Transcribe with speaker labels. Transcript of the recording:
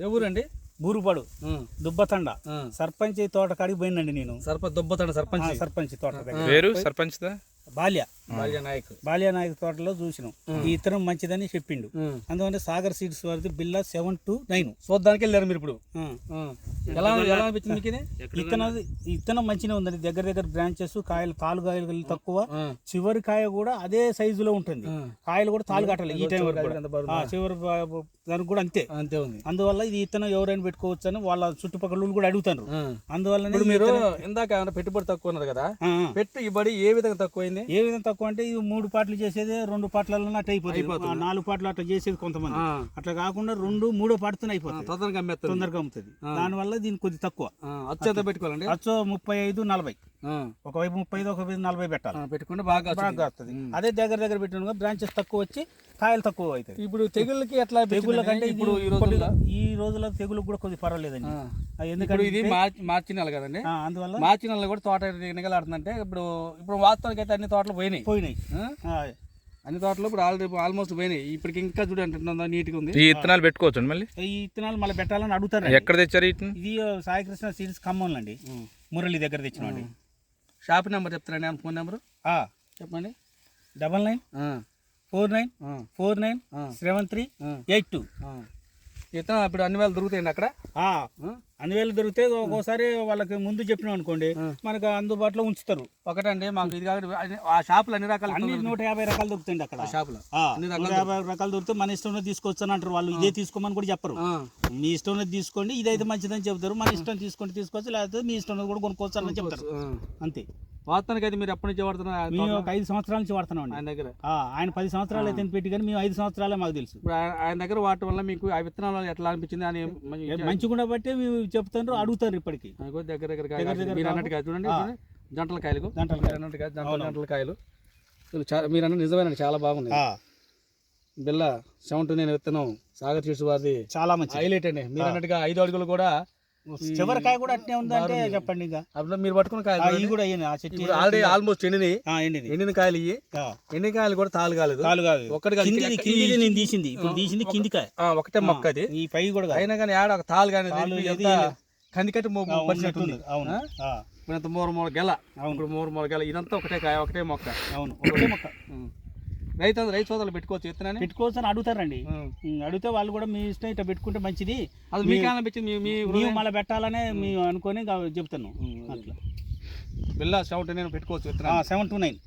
Speaker 1: ఏ ఊరండి?
Speaker 2: బూరుపాడు. దుబ్బతండ. సర్పంచ్ తోట కాడికి పోయిందండి నేను.
Speaker 1: సర్పంచ్ దుబ్బతాడు సర్పంచ్.
Speaker 2: సర్పంచ్ తోట దగ్గర.
Speaker 3: పేరు సర్పంచ్
Speaker 2: బాల్య.
Speaker 1: బాల్య నాయక్.
Speaker 2: బాల్య నాయక్ తోటలో చూసినాం. ఈ ఇతరం మంచిదని చెప్పిండు. అందువల్ల సాగర్ సీడ్స్ వారిది బిల్లా సెవెన్ టు నైన్.
Speaker 1: చూడ్డానికి వెళ్ళారు మీరు ఇప్పుడు. ఎలా ఎలా అనిపించింది మీకు ఇది
Speaker 2: ఇత్తనం ఇత్తనం మంచిగా ఉందండి. దగ్గర దగ్గర బ్రాంచెస్ కాయలు తాలు కాయలు తక్కువ. చివరి కాయ కూడా అదే సైజులో ఉంటుంది. కాయలు కూడా తాలు కట్టాలి ఈ టైం వరకు చివరి దానికి కూడా అంతే.
Speaker 1: అంతే ఉంది.
Speaker 2: అందువల్ల ఇది ఇత్తనం ఎవరైనా పెట్టుకోవచ్చు అని వాళ్ళ చుట్టుపక్కల కూడా అడుగుతారు. అందువల్ల
Speaker 1: మీరు ఇందాక పెట్టుబడి తక్కువ ఉన్నారు కదా? పెట్టుబడి ఏ విధంగా తక్కువైంది?
Speaker 2: ఏ విధంగా తక్కువ అంటే ఇది మూడు పాటలు చేసేది రెండు పాటలలో అట్లా అయిపోతుంది. నాలుగు పాటలు అట్లా చేసేది కొంతమంది. అట్లా కాకుండా రెండు మూడో పాటతో అయిపోతుంది.
Speaker 1: తొందరగా అమ్మేస్తారు
Speaker 2: తొందరగా అమ్ముతుంది. దానివల్ల దీనికి కొద్ది తక్కువ.
Speaker 1: అచ్చు ఎంత పెట్టుకోవాలండి?
Speaker 2: అచ్చో ముప్పై ఐదు నలభై ఒకవైపు ముప్పై ఐదు ఒకవైపు నలభై పెట్టాలి.
Speaker 1: పెట్టుకుంటే బాగా.
Speaker 2: బాగా వస్తుంది అదే దగ్గర దగ్గర పెట్టిన బ్రాంచెస్ తక్కువ వచ్చి కాయలు తక్కువ అవుతాయి.
Speaker 1: ఇప్పుడు తెగుళ్ళకి ఎట్లా
Speaker 2: తెగుళ్ళ కంటే
Speaker 1: ఇప్పుడు ఈ రోజుల్లో
Speaker 2: తెగులు కూడా కొద్ది పర్వాలేదండి. ఎందుకంటే
Speaker 1: ఇది మార్చి మార్చి నెల కదండి?
Speaker 2: అందువల్ల
Speaker 1: మార్చి నెలలో కూడా తోట ఎన్నికలాడుతుందంటే ఇప్పుడు ఇప్పుడు వాస్తవానికి అయితే అన్ని తోటలు పోయినాయి.
Speaker 2: పోయినాయి.
Speaker 1: అన్ని తోటలు ఇప్పుడు ఆల్రెడీ ఆల్మోస్ట్ పోయినాయి. ఇప్పటికి ఇంకా చూడండి నీట్గా ఉంది.
Speaker 3: ఈ ఇత్తనాలు పెట్టుకోవచ్చు మళ్ళీ?
Speaker 2: ఈ ఇత్తనాలు మళ్ళీ పెట్టాలని అడుగుతారు
Speaker 3: ఎక్కడ తెచ్చారు
Speaker 2: ఇది సాయికృష్ణ సీడ్స్ ఖమ్మం అండి మురళి దగ్గర తెచ్చినండి
Speaker 1: షాప్ నెంబర్ చెప్తారండి ఫోన్ నెంబర్? చెప్పండి.
Speaker 2: Double nine four nine four nine seven three eight two.
Speaker 1: ఇతను ఇప్పుడు అన్ని వేలు దొరుకుతాయండి అక్కడ?
Speaker 2: అన్ని వేలు దొరికితే ఒక్కోసారి వాళ్ళకి ముందు చెప్పినాం అనుకోండి మనకు అందుబాటులో ఉంచుతారు.
Speaker 1: ఒకటండి మాకు ఇది కాదు అన్ని- ఆ షాపులు అన్ని రకాల
Speaker 2: అన్ని నూట యాభై రకాలు దొరుకుతాయండి అక్కడ.
Speaker 1: షాపులు.
Speaker 2: నూట యాభై రకాలు దొరికితే మన ఇష్టం తీసుకోవచ్చు అని అంటారు వాళ్ళు. ఇదే తీసుకోమని కూడా చెప్పరు. మీ ఇష్టం తీసుకోండి ఇదైతే మంచిదని చెప్తారు మన ఇష్టం తీసుకుంటే తీసుకోవచ్చు లేకపోతే మీ ఇష్టం కూడా కొనుక్కోవచ్చు అని చెప్తారు. అంతే.
Speaker 1: వాస్తవానికి అయితే మీరు ఎప్పటి నుంచి వాడుతున్నారు?
Speaker 2: మేము? ఒక ఐదు సంవత్సరాల నుంచి వాడుతున్నాం
Speaker 1: ఆయన దగ్గర.
Speaker 2: ఆయన పది సంవత్సరాలు అయితే పెట్టి కానీ మేము ఐదు సంవత్సరాలే మాకు తెలుసు.
Speaker 1: ఆయన- దగ్గర వాడటం వల్ల మీకు ఆ విత్తనాలు ఎట్లా అనిపించింది? అని మంచి-
Speaker 2: మంచిగా బట్టి మేము చెప్తారు అడుగుతారు ఇప్పటికి.
Speaker 1: దగ్గర దగ్గర మీరు. అన్నట్టుగా చూడండి. జంటల కాయలు.
Speaker 2: జంటల
Speaker 1: జంటల కాయలు. మీరు అన్న నిజమేనండి చాలా బాగుంది. బిల్ల సెవెంటీ నేను విత్తనం సాగర్ చీట్స్ వారిది
Speaker 2: చాలా మంచి
Speaker 1: హైలైట్ అండి. మీరు అన్నట్టుగా ఐదు అడుగులు కూడా
Speaker 2: చివరికాయ కూడా అట్నే ఉందంటే చెప్పండి ఇంకా.
Speaker 1: మీరు పట్టుకున్న చూడండి.
Speaker 2: ఇవి కూడా అయ్యింది ఆ చెట్టు
Speaker 1: ఆల్రెడీ ఆల్మోస్ట్ ఎండినాయి.
Speaker 2: ఆ, ఎండింది
Speaker 1: ఎండిన కాయలు ఇవి ఎండిన కాయలు కూడా తాలు కాలేదు.
Speaker 2: కాలు కాదు
Speaker 1: ఒక్కటి కాదు.
Speaker 2: కిందిది నేను తీసింది. ఇప్పుడు తీసింది కింది కాయ.
Speaker 1: ఒకటే మొక్క అది.
Speaker 2: ఈ పై కూడా కాదు.
Speaker 1: అయినా కానీ ఆడ ఒక తాలు కానీ
Speaker 2: తాలు.
Speaker 1: కందికట్టి. ఉంది.
Speaker 2: అవును.
Speaker 1: ఇప్పుడు మూర మూర గెల.
Speaker 2: అవును.
Speaker 1: ఇప్పుడు మూర మూర గెల. ఇదంతా ఒకటే కాయ ఒకటే మొక్క.
Speaker 2: అవును. ఒకటే మొక్క.
Speaker 1: రైతు రైతు సోదరులు పెట్టుకోవచ్చు విత్తనాన్ని
Speaker 2: పెట్టుకోవచ్చు అని అడుగుతారండి. అడిగితే వాళ్ళు కూడా మీ ఇష్టం ఇట్లా పెట్టుకుంటే మంచిది.
Speaker 1: అది మీకు అనిపించింది మీ మీ
Speaker 2: మేము మళ్ళీ పెట్టాలనే మేము అనుకొని ఇంకా చెప్తున్నాం. అట్లా.
Speaker 1: బిల్ల సెవెంటీ నేను పెట్టుకోవచ్చు విత్తనాన్ని
Speaker 2: సెవెన్ టు నైన్.